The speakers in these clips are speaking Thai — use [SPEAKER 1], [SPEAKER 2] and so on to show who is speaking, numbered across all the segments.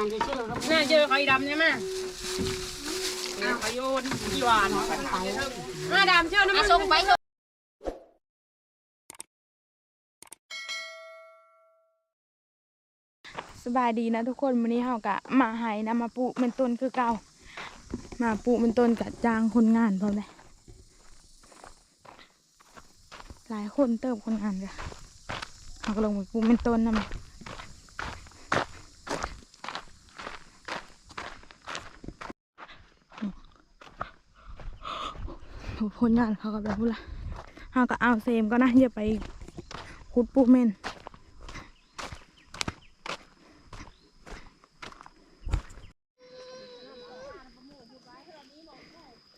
[SPEAKER 1] นั่นจะชื่อเรา
[SPEAKER 2] น่าเจอไข่ดำใช่ไหมเอาไข่โยนกี่หวานมาดำเชื่อนะมันส่งไป
[SPEAKER 3] สบายดีนะทุกคนวันนี้เฮากะมาไห้นะมาปลูกเป็นต้นคือเก่า มาปลูกเป็นต้นกะจ้างคนงานพร้อมเลยหลายคนเติมคนงานกะเขาก็ลงไปปลูกเป็นต้นนะมัน คนงานเขาก็แบบพูดละเฮาก็เอาเซมก็นะอย่าไปขุดปลูกเม่น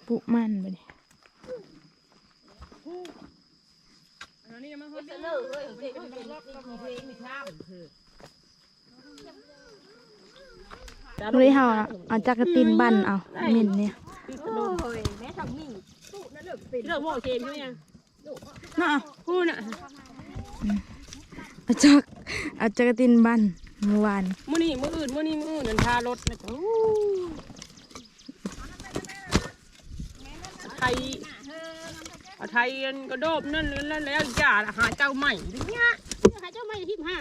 [SPEAKER 3] ปุมันไปดิวันนี้เราเอาจักรตินบันเอาเม่นเนี่ย
[SPEAKER 2] เรื่องโม่เกมใช่ไหมยัง
[SPEAKER 3] น่ะ
[SPEAKER 2] พูดน่ะ
[SPEAKER 3] เอาจักเอาจักรตินบันเมื่อวาน
[SPEAKER 2] มื้อนี้มื้ออื่นมื้อนี้มื้ออื่นนั่นทารถนะจ๊ะไทยไทยกันกระโดบนั่นแล้วแล้วอย่าหาเจ้าใหม่เนี่ยหาเจ้าใหม่ที่ห้า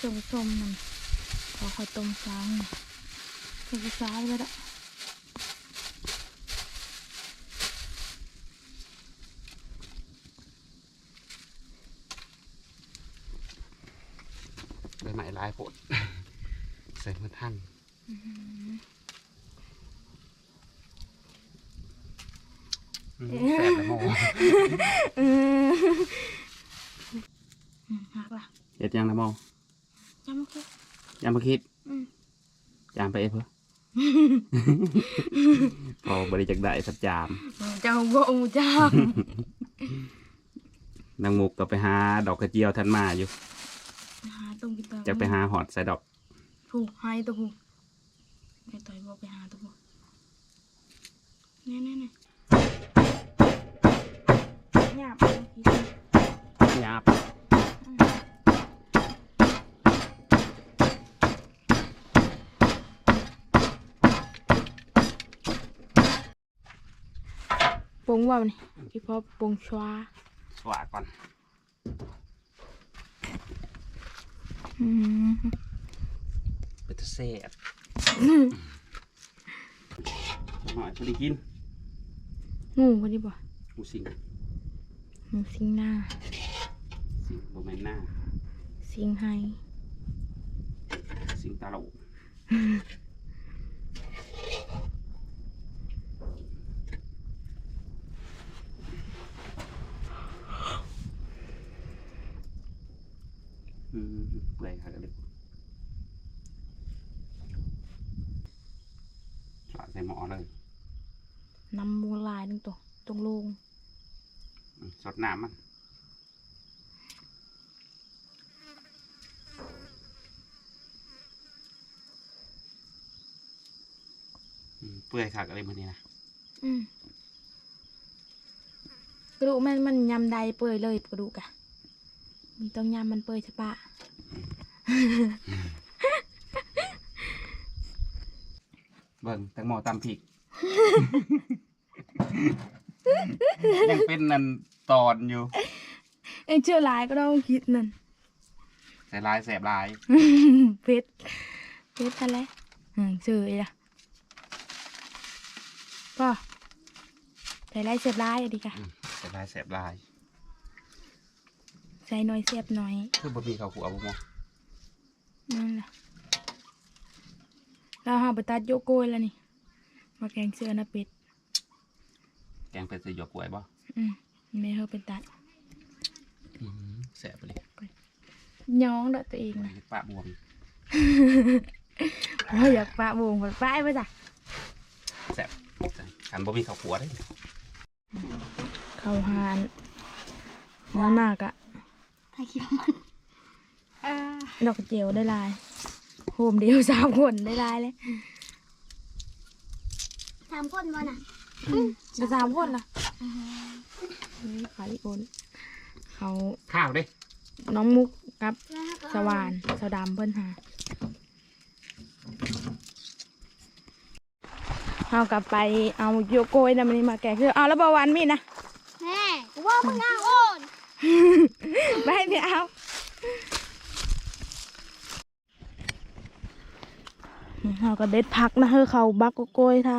[SPEAKER 3] ส้มส้มๆนั่นขอข้าวต้มช้าง ต้มช้างไปละ
[SPEAKER 4] ใบไม้ลายโผดใส่มือท่านอืมแสบเลยโม
[SPEAKER 3] อืมหักละ
[SPEAKER 4] เห็ดยังนะโม
[SPEAKER 3] จำโอเค
[SPEAKER 4] ยังมาคิด
[SPEAKER 3] อืม
[SPEAKER 4] จามไปเอฟเหรอ พอบริจักได้สักจาม
[SPEAKER 3] เจ้าโบอูเจ้านา
[SPEAKER 4] งมุกก็ไปหาดอกกระเจียวท่านมาอยู่
[SPEAKER 3] หาต้มกินตัว
[SPEAKER 4] จะไปหาหอดใส่ดอก
[SPEAKER 3] ผูกให้ตัวผูกไปต่อยบอกไปหาตัวผูกเนี่ยเนี่ยเนี่ยหยาบเอาอีก
[SPEAKER 4] หยาบ
[SPEAKER 3] ปงว่านี่พี่พ่อปงชวา
[SPEAKER 4] สว่าก่อน
[SPEAKER 3] อืม
[SPEAKER 4] เป็นตะเสียบหน่อยพอดีกิน
[SPEAKER 3] งูพอดีบ่
[SPEAKER 4] หมูสิง
[SPEAKER 3] หมูสิงหน้า
[SPEAKER 4] สิงโบแมนหน้า
[SPEAKER 3] สิงไฮ
[SPEAKER 4] สิงตาโหลอืมเปื่อยค่ะเด็กสาดใส่หม้อเลย
[SPEAKER 3] น้ำมูลายนึงตัวตรงโลง
[SPEAKER 4] อืมสด น้ำมันอืมเปื่อยค่ะอะไรมันนี่นะ
[SPEAKER 3] อืมกระดูกมันมันยำใดเปื่อยเลยกระดูกอะมีต้องยำมันเปื่อยใช่ปะ
[SPEAKER 4] เบิ่งแตงโมตำพริก ยังเป็นนันตอนอยู่
[SPEAKER 3] เอ้ยเชื่อหลายก็ต้องคิดนั่น
[SPEAKER 4] ใส่ลายแสบลาย
[SPEAKER 3] เพชรเพชรอะไรอืมเชื่ออีละก็ใส่ลายเสียบลายอะดีกะ
[SPEAKER 4] อืมใส่ลายแสบลาย
[SPEAKER 3] ใส่หน่อยเสียบหน่อย
[SPEAKER 4] คือบะหมี่ข้าวขัวบุ้ง
[SPEAKER 3] นั่นแหละเราหาไปตัดโยโกยแล้วนี่มาแกงเสื้อนะเป็ด
[SPEAKER 4] แกงเป็นใส่หยวกกล้วยบ่
[SPEAKER 3] อืมแม่เขาไปตัด
[SPEAKER 4] อืมแสบไปเลย
[SPEAKER 3] ย้องดอกตัวเองนะ
[SPEAKER 4] ปะบวม
[SPEAKER 3] โอ้ยอยากปะวงปะป้ายไปจ้ะ
[SPEAKER 4] แสบขันบะหมี่ข้าวขัวได้
[SPEAKER 3] เขาหานแล้วหนักอะ
[SPEAKER 1] ถ้าคิดว่ามัน
[SPEAKER 3] ดอกเจียวได้ลายโฮมเดียวสามคนได้ลายเลย
[SPEAKER 1] สามคนวันอะ
[SPEAKER 3] จะสามคนล่ะเฮ้ยขาลิโอนเขา
[SPEAKER 4] ข้าวเด้
[SPEAKER 3] น้องมุกกับสวานสวดำเพิ่นหาเอากลับไปเอาโยโกยนะมันนี้มาแกะคือเอาแล้วบาวันมีดนะ
[SPEAKER 1] แม่กูว่ามึงน่าโอน
[SPEAKER 3] ไม่ให้พี่เอาเอาก็เด็ดพักนะเฮ้อเขาบักโกโกยท่า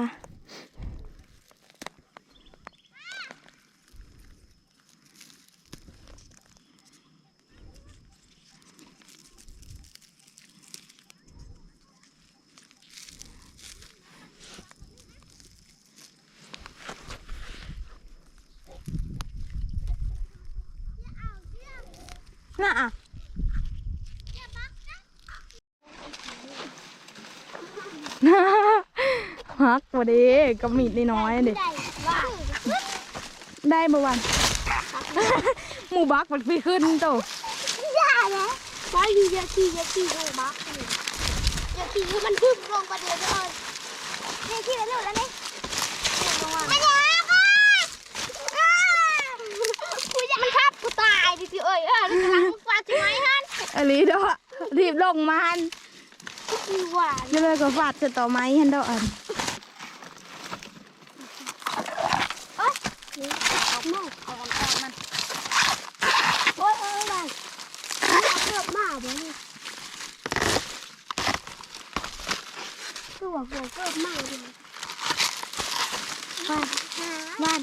[SPEAKER 3] น่ะอะฮักพอดีก็มีดน้อยๆเด็
[SPEAKER 1] ได้ว่า
[SPEAKER 3] ได้เมื่อวันหมูบักมันไปขึ้นโต
[SPEAKER 1] อย่านะมาอยู่อย่าขี่อย่าขี่เลยบักอย่าขี่ให้มันพึ่งลงประเดี๋ยวเลยนี่ขี่แล้วหนูแล้วนี่ไม่ได้ก็กูอยากมันทับกูตายดิสิเอ้ย เออนี่กำลังฟาดช่วยฮัน
[SPEAKER 3] อันนี้เด้อรีบลงมาหัน
[SPEAKER 1] ดีกว่า
[SPEAKER 3] จะเลยก็ฟาดจะต่อไม้หันเด้ออัน
[SPEAKER 1] นี่เอาหม้อเอาออกมันโอ้ยเอ้ยเลยเอาเกือบมาบ่นี่ตัวหัวเกือบมาเลยบ้านบ้าน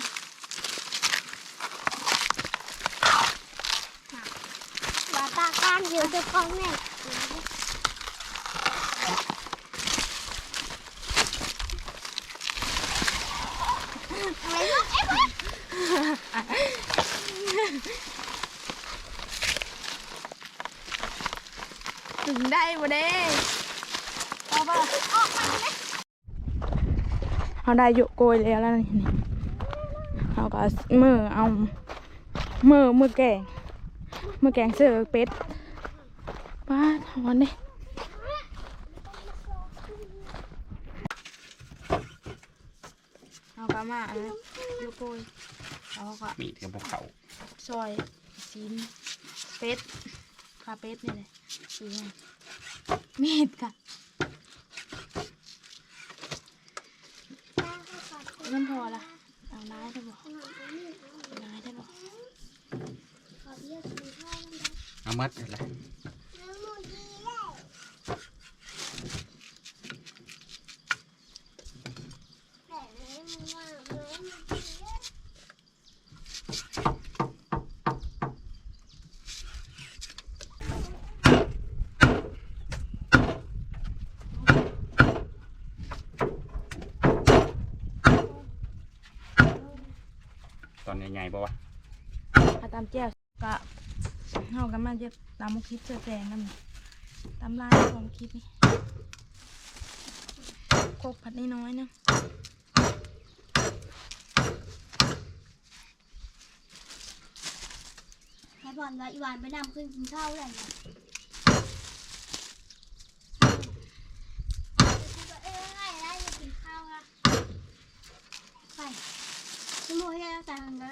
[SPEAKER 1] ว่า ตาการเดียวจะกองแน่อะไรลูกเอ้ย
[SPEAKER 3] ถึงได้บ่เด้
[SPEAKER 1] เอาไปออกมาเลย
[SPEAKER 3] เขาได้โยโกยแล้วแล้วนี่เขาก็มือเอามือมือแกงมือแกงเสือเป็ดป้าถอนดิเอากระมาอันนั้นโยโกยเอาก็
[SPEAKER 4] มีดกับพวกเขา
[SPEAKER 3] ซอยซีนเป็ดคาเป็ดนี่เลยสีมันมีดค่ะเงินพอละเอาน้ายได้บอกน้ายได้บอก
[SPEAKER 4] เอามัดอะไร ใหญ่ๆป่าวะ
[SPEAKER 3] เอาตามแจ้วก็เอากันมาเยอะตามมุกคลิปเสื้อแดงนั่นนี่ตามลายของคลิปนี่โคกผัดน้อยๆนะ
[SPEAKER 1] ให้บอลว่าอีวานไปนำขึ้นกินข้าวเลยนะเอ้ยง่ายได้กินข้าวอะไปสมุนไพรต่างกันแล้วไปทำหมูน้ำมันเนาะ
[SPEAKER 3] เอาไปตามเ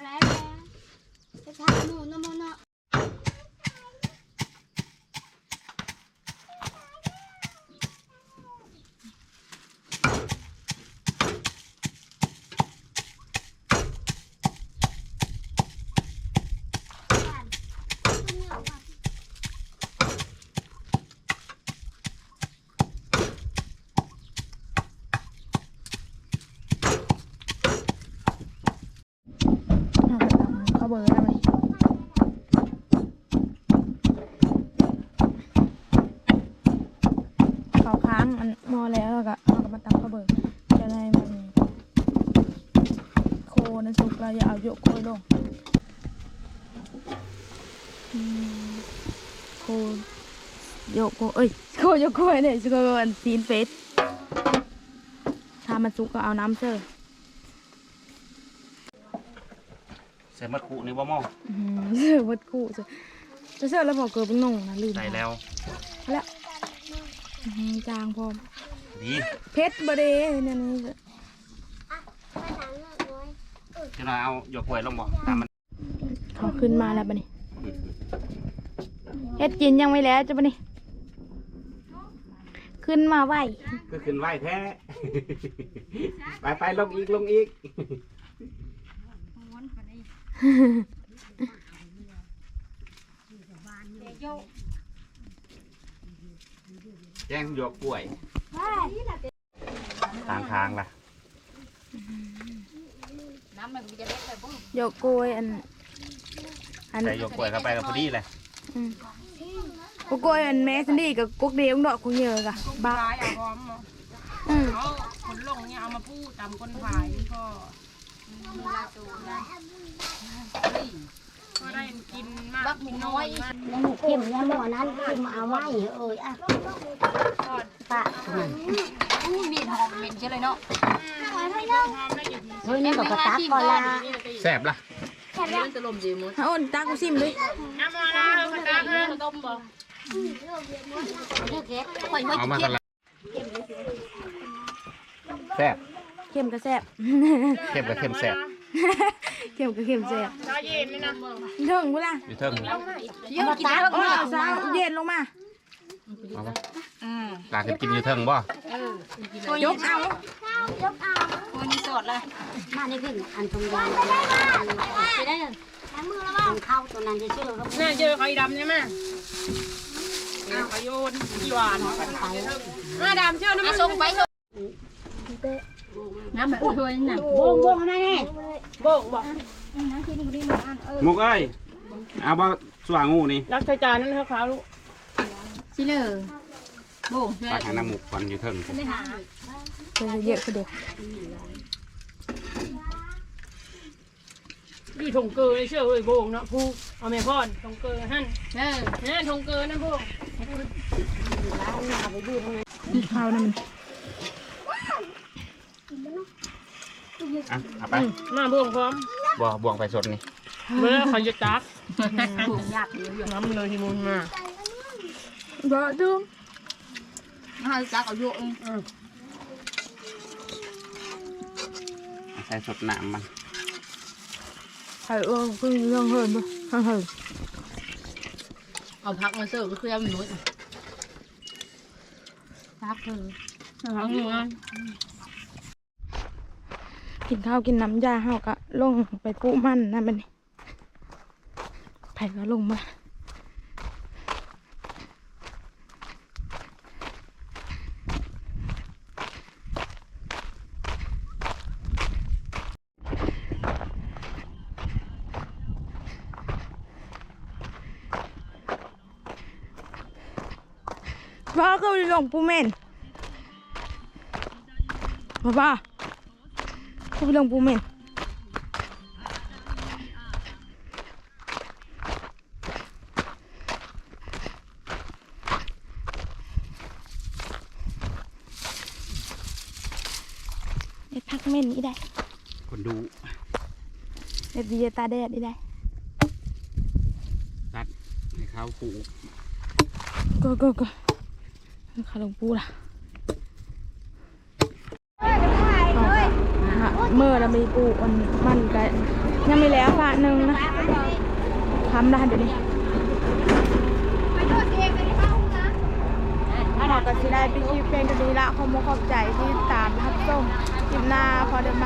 [SPEAKER 3] ขาเบอร์แล้วมันเขาค้าง มันมอแล้วแล้วก็เอากลับมาตามเขาเบอร์จะได้มันโคนะสุกเราอย่าเอาโยกโคลงอืมโคโยกโคเอ้ยโคโยกโคเนี่ยสุกอันซีนเฟสถ้ามันสุกก็เอาน้ำเจอ
[SPEAKER 4] ใส่มัดคู่นี่บ่หมอ
[SPEAKER 3] อืมเสื้อวัดคู่เสื้อจะเสื้อแล้วบอกเกิดเป็นหนุ่งนะลืม
[SPEAKER 4] ใส่แล้ว
[SPEAKER 3] แล้ว อื้อหือจางพร้อม
[SPEAKER 4] ดี
[SPEAKER 3] เพชรบเดเนี่ยนี่
[SPEAKER 1] ไปทางเลือกน้อย
[SPEAKER 4] จะน้อยเอาหยกกล้วยลงบ่ตามมัน
[SPEAKER 3] เขาขึ้นมาแล้วบัดนี้
[SPEAKER 4] อืม
[SPEAKER 3] เฮ็ดกินยังไม่แล้วจ้ะปะนี่ขึ้นมาไหว
[SPEAKER 4] ก็ขึ้นไหวแท้ไปไปลงอีกลงอีก แจ้งหยวกป่วยทางทางล่ะ
[SPEAKER 3] โยกโกยอัน อัน
[SPEAKER 4] ใส่หยวกป่วยเข้าไปกับพอดีเลย
[SPEAKER 3] โกโกยอันแม่สันดีกับกุกเดียวดอกกุกเยอะกะบ้า
[SPEAKER 2] ตายเอาพร้อมเนาะ
[SPEAKER 3] อืม
[SPEAKER 2] เอาคนลงเนี่ยเอามาพูดตามคนถ่ายนี่ก็ ก็ได้กินมากกินน้อยมาก
[SPEAKER 1] ยังเข็มยังหมอนั้นคือมาเอาไว้เอ้ยอะปะ
[SPEAKER 5] มีดหอมเหม็นใช่เลยเนาะ
[SPEAKER 2] หอมได้อยู่ดี
[SPEAKER 1] เฮ้ยนี่ก็กระตักก่อนละ
[SPEAKER 4] แซ่บล่ะ
[SPEAKER 5] มันจะลมดีมุด
[SPEAKER 3] เอาตากูซิมเลย
[SPEAKER 2] น้ำมาแล้วมันดังเลย
[SPEAKER 5] ต้มบ่
[SPEAKER 1] เลือกเก็บ
[SPEAKER 5] ข่อยว่า
[SPEAKER 4] เอามากันละแซ่บ
[SPEAKER 3] เค็มก็แซ่บ
[SPEAKER 4] เข้มกับเข้มแซ่บ
[SPEAKER 3] เค็มก็เค็มแซ่บ
[SPEAKER 2] ชาเย็นนี่นะ
[SPEAKER 3] เถิงกูล่ะ
[SPEAKER 4] อยู่เทิง
[SPEAKER 5] เยอะกินแล้ว
[SPEAKER 3] โอ้ยเอาซะเย็นลงมา
[SPEAKER 4] เอาปะหลานจะกินอยู่เทิงบ่
[SPEAKER 3] ยกเอา
[SPEAKER 5] วันนี้สดเลย
[SPEAKER 1] มาในขึ้นอันตรงยาง
[SPEAKER 5] ไปได้เลยมื
[SPEAKER 1] อันเข้าตัวนั้นจะเชื่อว่า
[SPEAKER 2] น่าเจอไข่ดำใช่ไหมเอาไข่โยนกี่หวานมาดำเชื่อนะมัน
[SPEAKER 5] ส่งไปน้ำแบบช่วยน่ะ
[SPEAKER 1] วงวงนั่นแน่
[SPEAKER 2] โบกบอก
[SPEAKER 4] มุกเอ้ยเอาบ่สว่างงูนี่
[SPEAKER 2] รักใช้จานนั่นเถอะครับลูก
[SPEAKER 5] สิเลยโบ่ง
[SPEAKER 4] ปลาหางน้ำหมูกก่อนอยู่เทิง
[SPEAKER 3] เดี๋ยวเยอะก็เดี๋ยว
[SPEAKER 2] ดีทงเกอร์เชื่อเลยโบกเนาะผู้เอาแม่พ่อนทงเกอร์หั่น
[SPEAKER 5] เออ
[SPEAKER 2] นี่ทงเกอร์นั่นพวก
[SPEAKER 3] ข้าวนั่นมัน
[SPEAKER 4] อะเอาไป
[SPEAKER 2] มาบวงพร้อม
[SPEAKER 4] บ่บ่วงไปสดนี่
[SPEAKER 2] เมื่อเขาจะตัก
[SPEAKER 5] บุกยากเดียวอยู่
[SPEAKER 2] น้ำเลยที่มุนมา
[SPEAKER 3] บ่ดืม
[SPEAKER 5] ห้าจักเอาอยู่
[SPEAKER 4] ใส่สดน้ำมัน
[SPEAKER 3] ไข่เออเพิ่งเรื่องเฮิร์นบ่เฮิร์นเฮิร์น
[SPEAKER 5] เอาพักมาเสิร์ฟก็คือมันนุ้ยพักเธอ
[SPEAKER 2] ทั้งนี้นะ
[SPEAKER 3] กินข้าวกินน้ำยาเฮาก็ลงไปปุมันนั่นบัดนี้ไผก็ลงมาพ่อก็ลงปูเมนพ่อพ่อ ก็ไปลงปูเมนเด็ดพักเม่นนี่ได้
[SPEAKER 4] คนดู
[SPEAKER 3] เด็ดดีตาแดดนี่ได้
[SPEAKER 4] ตัดให้เขาผูก
[SPEAKER 3] ก็ก็ก็ขาลงปูล่ะ เมื่อเรามีปูมันมันก็ยังไม่แล้วฝาหนึ่งนะทำได้เดี๋ยวนี้ขอก็สิได้ไปคลิปเป็นกันดีละขอมขอบใจที่ตามทับส้มกินหน้าพอเดิมไหม